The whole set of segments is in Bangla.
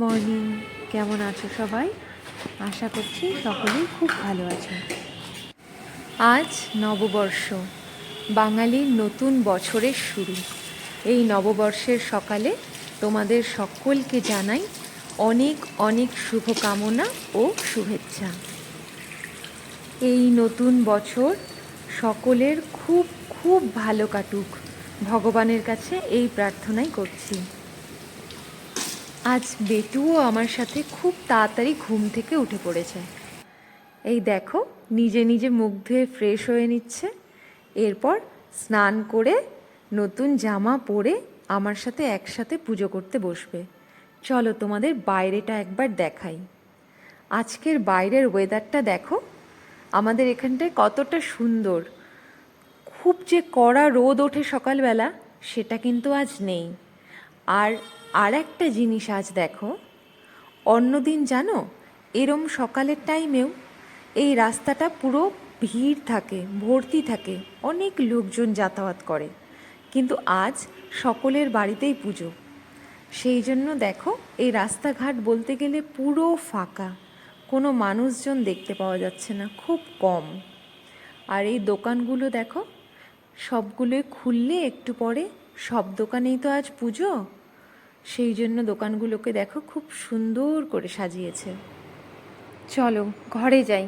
মর্নিং কেমন আছো সবাই? আশা করছি সকলেই খুব ভালো আছো আজ নববর্ষ। বাঙালির নতুন বছরের শুরু। এই নববর্ষের সকালে তোমাদের সকলকে জানাই অনেক অনেক শুভকামনা ও শুভেচ্ছা। এই নতুন বছর সকলের খুব খুব ভালো কাটুক। ভগবানের কাছে এই প্রার্থনাই করছি। আজ বেটুও আমার সাথে খুব তাড়াতাড়ি ঘুম থেকে উঠে পড়েছে। এই দেখো, নিজে নিজে মুখ ধুয়ে ফ্রেশ হয়ে নিচ্ছে। এরপর স্নান করে নতুন জামা পরে আমার সাথে একসাথে পুজো করতে বসবে। চলো তোমাদের বাইরেটা একবার দেখাই। আজকের বাইরের ওয়েদারটা দেখো, আমাদের এখানটায় কতটা সুন্দর। খুব যে কড়া রোদ ওঠে সকালবেলা, সেটা কিন্তু আজ নেই। আর আর একটা জিনিস আজ দেখো। অন্যদিন জানো, এরম সকালের টাইমেও এই রাস্তাটা পুরো ভিড় থাকে, ভর্তি থাকে, অনেক লোকজন যাতায়াত করে। কিন্তু আজ সকলের বাড়িতেই পুজো। সেই জন্য দেখো, এই রাস্তাঘাট বলতে গেলে পুরো ফাঁকা। কোনো মানুষজন দেখতে পাওয়া যাচ্ছে না, খুব কম। আর এই দোকানগুলো দেখো, সবগুলোই খুললে একটু পরে সব দোকানেই তো আজ পুজো। সেই জন্য দোকানগুলোকে দেখো খুব সুন্দর করে সাজিয়েছে। চলো, ঘরে যাই।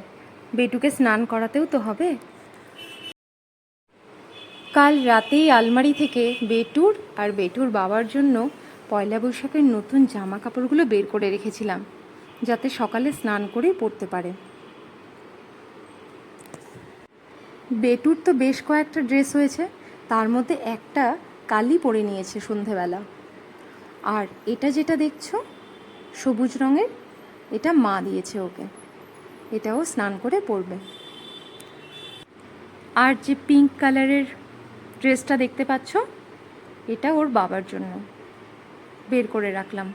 বেটুকে স্নান করাতেও তো হবে। কাল রাতেই আলমারি থেকে বেটুর আর বেটুর বাবার জন্য পয়লা বৈশাখের নতুন জামা কাপড়গুলো বের করে রেখেছিলাম, যাতে সকালে স্নান করেই পরতে পারে। বেটুর তো বেশ কয়েকটা ড্রেস হয়েছে, তার মধ্যে একটা কালি পরে নিয়েছে সন্ধেবেলা। আর এটা যেটা দেখছ, সবুজ রঙের, এটা মা দিয়েছে ওকে। এটাও স্নান করে পরবে আর যে পিঙ্ক কালারের ড্রেসটা দেখতে পাচ্ছ, এটা ওর বাবার জন্য। বের করে রাখলাম।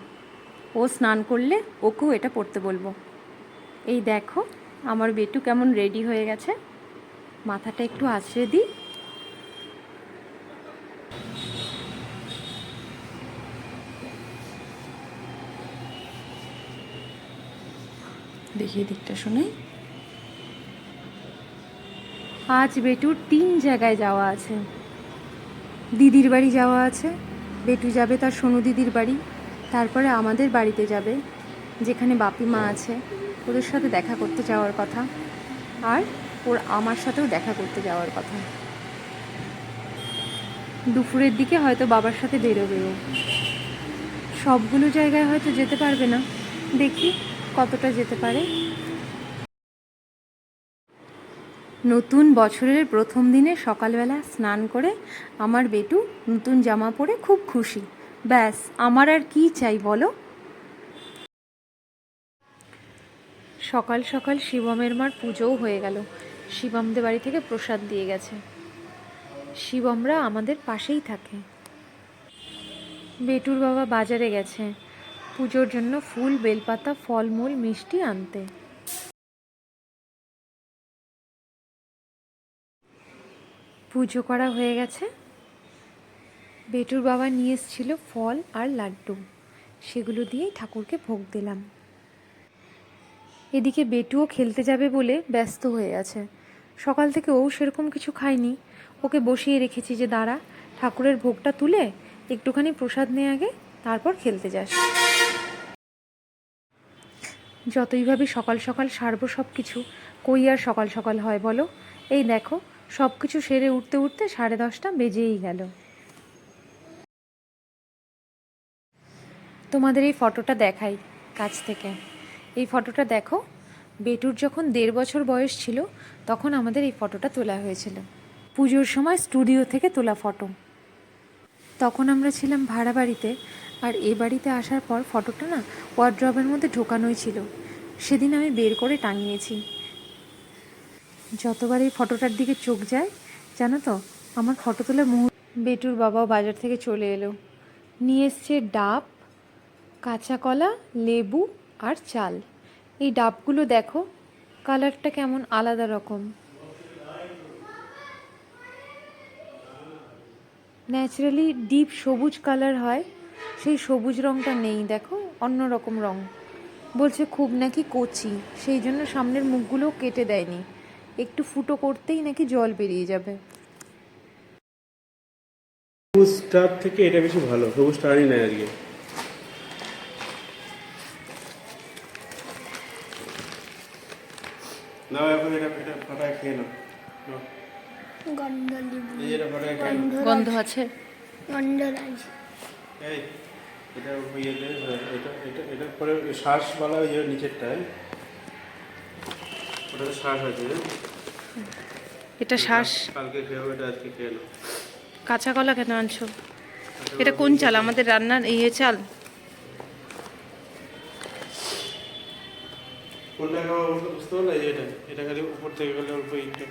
ও স্নান করলে ওকেও এটা পরতে বলব। এই দেখো, আমার বেটু কেমন রেডি হয়ে গেছে। মাথাটা একটু আছড়ে দিই। দেখি দিকটা শুনে। আজ বেটুর তিন জায়গায় যাওয়া আছে। দিদির বাড়ি যাওয়া আছে। বেটু যাবে তার সোনু দিদির বাড়ি। তারপরে আমাদের বাড়িতে যাবে, যেখানে বাপি মা আছে। ওদের সাথে দেখা করতে যাওয়ার কথা। আর ওর আমার সাথেও দেখা করতে যাওয়ার কথা। দুপুরের দিকে হয়তো বাবার সাথে বেরোবেও। সবগুলো জায়গায় হয়তো যেতে পারবে না। দেখি। কতটা যেতে পারে? নতুন বছরের প্রথম দিনে সকালবেলা স্নান করে আমার বেটু নতুন জামা পরে খুব খুশি। ব্যাস, আমার আর কি চাই বলো? সকাল সকাল শিবমের মার পুজোও হয়ে গেল। শিবমদের বাড়ি থেকে প্রসাদ দিয়ে গেছে। শিবমরা আমাদের পাশেই থাকে। বেটুর বাবা বাজারে গেছে। পুজোর জন্য ফুল, বেলপাতা, ফলমূল, মিষ্টি আনতে। পুজো করা হয়ে গেছে। বেটুর বাবা নিয়ে এসেছিল ফল আর লাড্ডু। সেগুলো দিয়েই ঠাকুরকে ভোগ দিলাম। এদিকে বেটুও খেলতে যাবে বলে ব্যস্ত হয়ে আছে। সকাল থেকে ও সেরকম কিছু খায়নি। ওকে বসিয়ে রেখেছি যে, দাঁড়া, ঠাকুরের ভোগটা তুলে একটুখানি প্রসাদ নিয়ে আগে, তারপর খেলতে যাস। যতই ভাবি সকাল সকাল সারবো সব কিছু কই আর সকাল সকাল হয় বলো? এই দেখো সব কিছু সেরে উঠতে উঠতে সাড়ে দশটা বেজেই গেল। তোমাদের এই ফটোটা দেখাই কাছ থেকে। এই ফটোটা দেখো, বেটুর যখন দেড় বছর বয়স ছিল, তখন আমাদের এই ফটোটা তোলা হয়েছিল। পুজোর সময় স্টুডিও থেকে তোলা ফটো। তখন আমরা ছিলাম ভাড়া বাড়িতে আর এ বাড়িতে আসার পর ফটোটা না ওয়ার্ড্রবের মধ্যে ঢোকানোই ছিল। সেদিন আমি বের করে টাঙিয়েছি। যতবার এই ফটোটার দিকে চোখ যায়, জানো তো, আমার ফটো তোলার মুহূর্ত বেটুর বাবাও বাজার থেকে চলে এলো। নিয়ে এসছে ডাব, কাঁচা কলা, লেবু আর চাল। এই ডাবগুলো দেখো, কালারটা কেমন আলাদা রকম। ন্যাচারালি ডিপ সবুজ কালার হয় সেই সবুজ রঙটা নেই দেখো অন্য রকম রং। বলছে খুব নাকি কচি। সেই জন্য সামনের মুখগুলো কেটে দেয়নি। একটু ফুটো করতেই নাকি জল বেরিয়ে যাবে। থেকে এটা বেশি ভালো সবুজ স্টারই নেয় আজকে। না এখন এটা এটা ফাটায় খেয়ে নাও। নাও। গন্ধ আছে। গন্ধ রাজ এই এটা ইয়ে এটা এটা পরে শ্বাসওয়ালা ইয়ে নিচেরটায় ওটা শ্বাস আছে? এটা শ্বাস। কালকে খেয়ে এটা আজকে খেয়ে নাও। কাঁচা কলা কেন আনছো? এটা কোন চাল? আমাদের রান্নার ইয়ে চাল। কোনটা খাওয়া বুঝতে পারলে? এটা এটা খালি উপর থেকে গেলে অল্প কেটে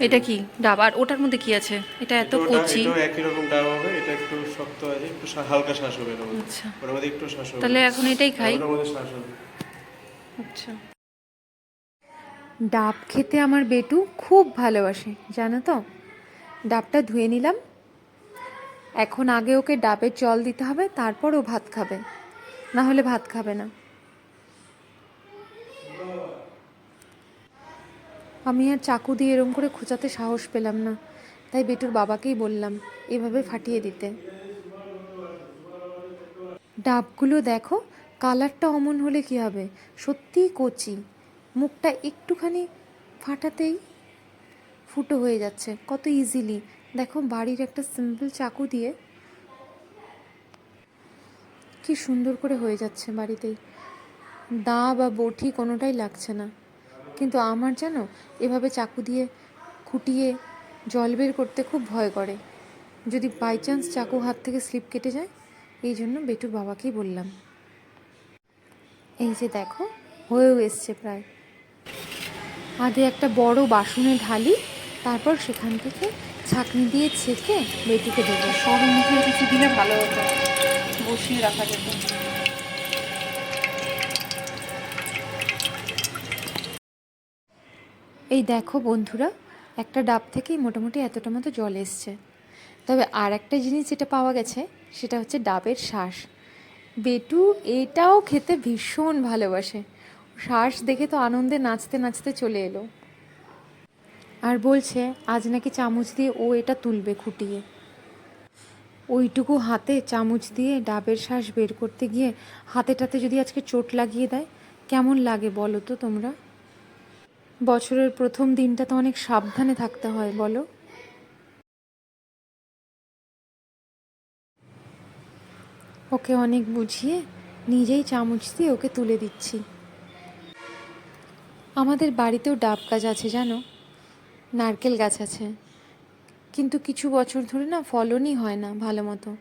এটা কি? ডাব। আর ওটার মধ্যে কি আছে? এটা এত এটা- কচি। এটাও একই রকম ডাব হবে এটা একটু শক্ত আছে একটু হালকা শ্বাস হবে আচ্ছা। ওর মধ্যে একটু শ্বাস হবে। তাহলে এখন এটাই খাই। ওটার মধ্যে শ্বাস হবে। আচ্ছা। ডাব খেতে আমার বেটু খুব ভালোবাসে জানো তো? ডাবটা ধুয়ে নিলাম। এখন আগে ওকে ডাবের জল দিতে হবে তারপর ও ভাত খাবে। না হলে ভাত খাবে না। আমি আর চাকু দিয়ে এরম করে খোঁচাতে সাহস পেলাম না। তাই বেটুর বাবাকেই বললাম, এভাবে ফাটিয়ে দিতে। ডাবগুলো দেখো, কালারটা অমন হলে কি হবে? সত্যিই কচি। মুখটা একটুখানি ফাটাতেই ফুটো হয়ে যাচ্ছে। কত ইজিলি দেখো, বাড়ির একটা সিম্পল চাকু দিয়ে কি সুন্দর করে হয়ে যাচ্ছে বাড়িতেই। দা বা বটি কোনোটাই লাগছে না। কিন্তু আমার যেন এভাবে চাকু দিয়ে খুঁটিয়ে জল বের করতে খুব ভয় করে। যদি বাই চান্স চাকু হাত থেকে স্লিপ কেটে যায়, এই জন্য বেটুর বাবাকেই বললাম। এই যে দেখো, হয়েও এসছে প্রায়। আগে একটা বড় বাসনে ঢালি, তারপর সেখান থেকে ছাঁকনি দিয়ে ছেঁকে বেটুকে দেবো। সব মুখে কিছু দিলে ভালো হতো, বসিয়ে রাখা যেত। এই দেখো বন্ধুরা, একটা ডাব থেকেই মোটামুটি এতটা মতো জল এসছে। তবে আর একটা জিনিস যেটা পাওয়া গেছে, সেটা হচ্ছে ডাবের শ্বাস বেটু এটাও খেতে ভীষণ ভালোবাসে। শ্বাস দেখে তো আনন্দে নাচতে নাচতে চলে এলো। আর বলছে, আজ নাকি চামচ দিয়ে ও এটা তুলবে খুঁটিয়ে। ওইটুকু হাতে চামচ দিয়ে ডাবের শ্বাস বের করতে গিয়ে হাতেটাতে যদি আজকে চোট লাগিয়ে দেয়, কেমন লাগে বলো তো তোমরা? বছরের প্রথম দিনটা তো অনেক সাবধানে থাকতে হয়, বলো। ওকে অনেক বুঝিয়ে নিজেই চামচ দিয়ে ওকে তুলে দিচ্ছি। আমাদের বাড়িতেও ডাব গাছ আছে, জানো? নারকেল গাছ আছে। কিন্তু কিছু বছর ধরে না ফলনই হয় না ভালো মতো।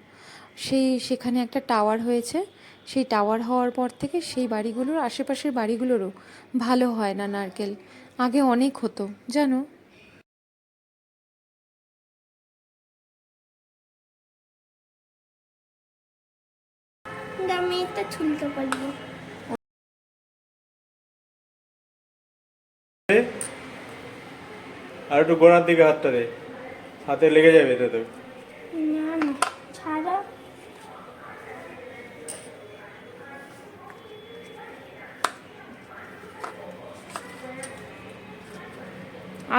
সেই সেখানে একটা টাওয়ার হয়েছে, সেই টাওয়ার হওয়ার পর থেকে সেই বাড়িগুলোর, আশেপাশের বাড়িগুলোরও ভালো হয় না নারকেল। আগে অনেক হতো জানো? আমি এটা ছুলতে পারব আর একটু গোড়ার দিকে হাতটা দে। হাতে লেগে যাবে এটা তো না না ছাড়া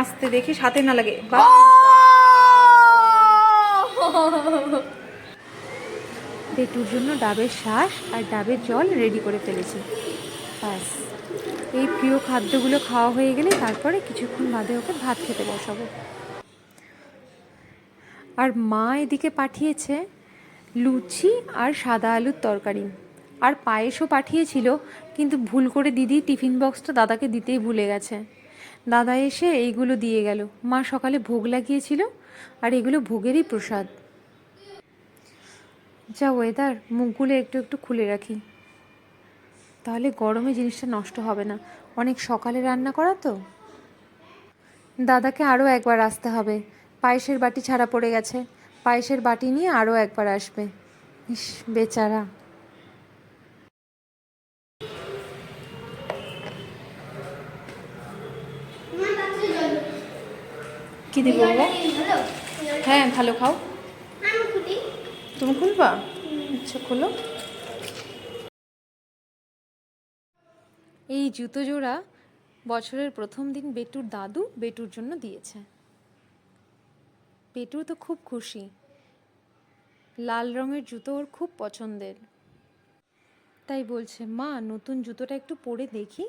আসতে দেখি সাথে না লাগে। পেটুর জন্য ডাবের শ্বাস আর ডাবের জল রেডি করে ফেলেছি। ব্যাস। এই প্রিয় খাদ্যগুলো খাওয়া হয়ে গেলে তারপরে কিছুক্ষণ বাদে ওকে ভাত খেতে বসাবো। আর মা এদিকে পাঠিয়েছে লুচি আর সাদা আলুর তরকারি। আর পায়েসও পাঠিয়েছিল, কিন্তু ভুল করে দিদি টিফিন বক্সটা দাদাকে দিতেই ভুলে গেছে। দাদা এসে এইগুলো দিয়ে গেল। মা সকালে ভোগ লাগিয়েছিল আর এগুলো ভোগেরই প্রসাদ। যা ওয়েদার মুখগুলো একটু একটু খুলে রাখি। তাহলে গরমে জিনিসটা নষ্ট হবে না। অনেক সকালে রান্না করা তো। দাদাকে আরও একবার আসতে হবে। পায়েসের বাটি ছাড়া পড়ে গেছে। পায়েসের বাটি নিয়ে আরও একবার আসবে। ইস, বেচারা। কি দিব হ্যাঁ ভালো খাও। তুমি খুলবা? আচ্ছা খোলো। এই জুতো জোড়া বছরের প্রথম দিন বেটুর দাদু বেটুর জন্য দিয়েছে। বেটু তো খুব খুশি। লাল রঙের জুতো ওর খুব পছন্দের। তাই বলছে, মা, নতুন জুতোটা একটু পরে দেখি।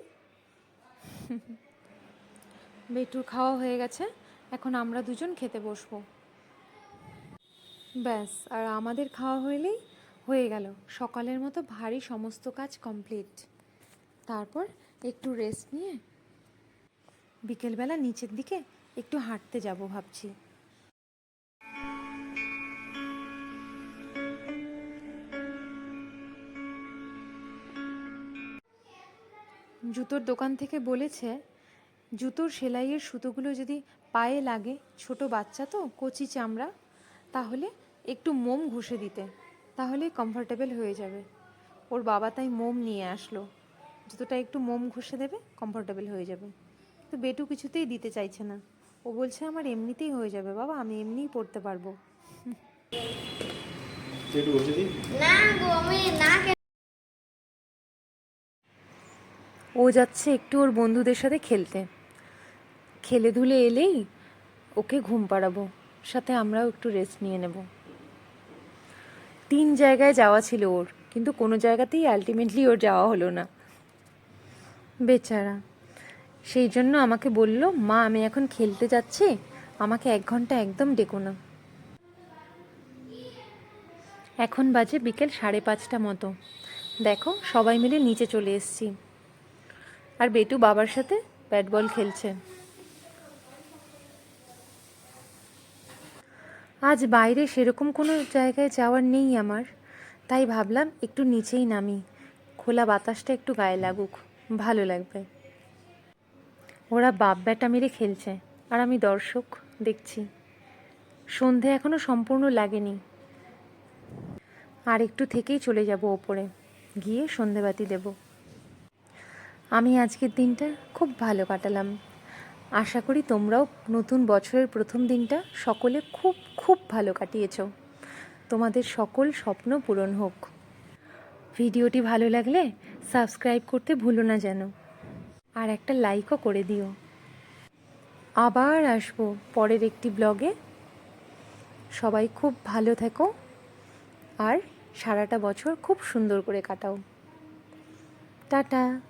বেটুর খাওয়া হয়ে গেছে। এখন আমরা দুজন খেতে বসবো। ব্যাস, আর আমাদের খাওয়া হইলেই হয়ে গেল। সকালের মতো ভারী সমস্ত কাজ কমপ্লিট। তারপর একটু রেস্ট নিয়ে বিকেলবেলা নিচের দিকে একটু হাঁটতে যাব ভাবছি। জুতোর দোকান থেকে বলেছে জুতোর সেলাইয়ের সুতোগুলো যদি পায়ে লাগে ছোট বাচ্চা তো কচি চামড়া তাহলে একটু মোম ঘষে দিতে তাহলে কমফোর্টেবল হয়ে যাবে। ওর বাবা তাই মোম নিয়ে আসলো। জুতোটা একটু মোম ঘষে দেবে কমফোর্টেবল হয়ে যাবে। তো বেটু কিছুতেই দিতে চাইছে না। ও বলছে আমার এমনিতেই হয়ে যাবে বাবা আমি এমনিই পড়তে পারব। ও যাচ্ছে একটু ওর বন্ধুদের সাথে খেলতে। খেলে ধুলে এলেই ওকে ঘুম পাড়াবো, সাথে আমরাও একটু রেস্ট নিয়ে নেব। তিন জায়গায় যাওয়া ছিল ওর, কিন্তু কোনো জায়গাতেই আলটিমেটলি ওর যাওয়া হলো না। বেচারা, সেই জন্য আমাকে বলল, মা, আমি এখন খেলতে যাচ্ছি, আমাকে এক ঘণ্টা একদম ডেকো না। এখন বাজে বিকেল সাড়ে পাঁচটা মতো। দেখো, সবাই মিলে নিচে চলে এসেছি। আর বেটু বাবার সাথে ব্যাট বল খেলছে। আজ বাইরে সেরকম কোনো জায়গায় যাওয়ার নেই আমার। তাই ভাবলাম একটু নিচেই নামি। খোলা বাতাসটা একটু গায়ে লাগুক। ভালো লাগবে। ওরা বাপ ব্যাটা মেরে খেলছে, আর আমি দর্শক, দেখছি। সন্ধে এখনও সম্পূর্ণ লাগেনি। আর একটু থেকেই চলে যাব ওপরে। গিয়ে সন্ধেবাতি দেবো। আমি আজকের দিনটা খুব ভালো কাটালাম। আশা করি তোমরাও নতুন বছরের প্রথম দিনটা সকলে খুব খুব ভালো কাটিয়েছ। তোমাদের সকল স্বপ্ন পূরণ হোক। ভিডিওটি ভালো লাগলে সাবস্ক্রাইব করতে ভুলো না যেন। আর একটা লাইকও করে দিও। আবার আসব পরের একটি ব্লগে সবাই খুব ভালো থেকো। আর সারাটা বছর খুব সুন্দর করে কাটাও। টাটা।